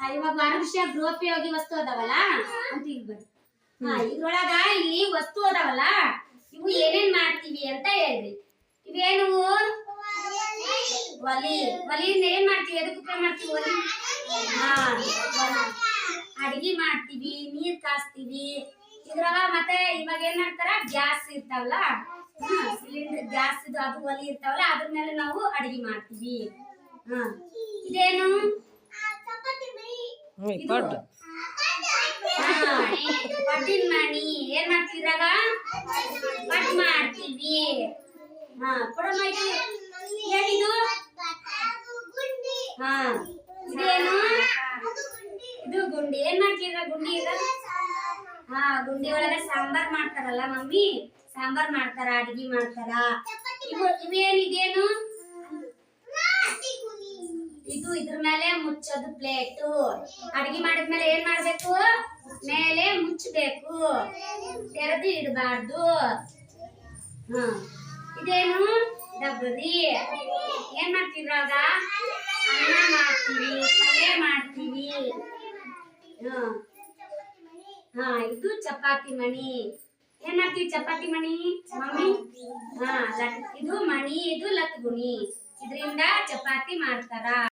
ಇವಾಗ ಮನುಷ್ಯ ಗೃಹೋಪಯೋಗಿ ವಸ್ತು ಅದಾವಲ್ಲ? ಅಂತ ಈಗ ಬರ್ರಿ ಹಾ ಇದ್ರೊಳಗ ಇಲ್ಲಿ ವಸ್ತು ಅದಾವಲ್ಲ? ಇವು ಏನೇನ್ ಮಾಡ್ತೀವಿ ಅಂತ ಹೇಳ್ರಿ. ಇವೇನು? ಒಲಿ. ಒಲಿಯಿಂದ ಏನ್ ಮಾಡ್ತೀವಿ? ಎದಕ್ಕೆ ಉಪಯೋಗ ಮಾಡ್ತೀವಿ ಒಲಿ? ಹಾ ಅಡಿಗೆ ಮಾಡ್ತೀವಿ ನೀರ್ ಕಾಸ್ತೀವಿ. ಇದ್ರಾಗ ಮತ್ತೆ ಇವಾಗ ಏನ್ ಮಾಡ್ತಾರ? ಗ್ಯಾಸ್ ಇರ್ತಾವಲ್ಲ? ಸಿಲಿಂಡರ್ ಗ್ಯಾಸ್ ಅದು ಒಲಿ ಇರ್ತಾವಲ್ಲ ಅದ್ರ ಮೇಲೆ ನಾವು ಅಡಿಗೆ ಮಾಡ್ತೀವಿ. ಹಾ. ಇದೇನು? ಹ್ಞೂ ಪಡ್ ಹಾ, ಪಡ್ಡಿನ ಮಣಿ ಏನ್ ಮಾಡ್ತೀವಿ ಇದ್ರಾಗ ಪಡ್ ಮಾಡ್ತೀವಿ ಹಾ ಕೊಡಮ್ಮ ಇದು ಏನಿದು ಹಾ ಇದೇನು ಇದು ಗುಂಡಿ ಏನ್ ಮಾಡ್ತೀರ ಗುಂಡಿ ಈಗ ಹಾ ಗುಂಡಿ ಒಳಗೆ ಸಾಂಬಾರ್ ಮಾಡ್ತಾರಲ್ಲ ಮಮ್ಮಿ ಸಾಂಬಾರ್ ಮಾಡ್ತಾರ ಅಡಿಗೆ ಮಾಡ್ತಾರ ಇವು ಇವೇನ್ ಇದೇನು ಇದು ಇದ್ರ ಮೇಲೆ ಮುಚ್ಚೋದು ಪ್ಲೇಟು ಅಡಿಗೆ ಮಾಡಿದ್ಮೇಲೆ ಏನ್ ಮಾಡ್ಬೇಕು? ಮೇಲೆ ಮುಚ್ಚಬೇಕು. ತೆರೆದು ಇಡಬಾರ್ದು. ಹಾ ಇದೇನು? ಡಬ್ಬರಿ. ಏನ್ ಮಾಡ್ತಿದ್ರಾಗ ಅನ್ನ ಮಾಡ್ತೀವಿ, ಪಲ್ಯ ಮಾಡ್ತೀವಿ. ಹಾ, ಇದು ಚಪಾತಿ ಮಣಿ. ಏನ್ ಮಾಡ್ತೀವಿ ಚಪಾತಿ ಮಣಿ? ಮಮ್ಮಿ? ಹಾ ಇದು ಮಣಿ, ಇದು ಲತ್ಗುಣಿ ಇದರಿಂದ ಚಪಾತಿ ಮಾಡ್ತಾರ?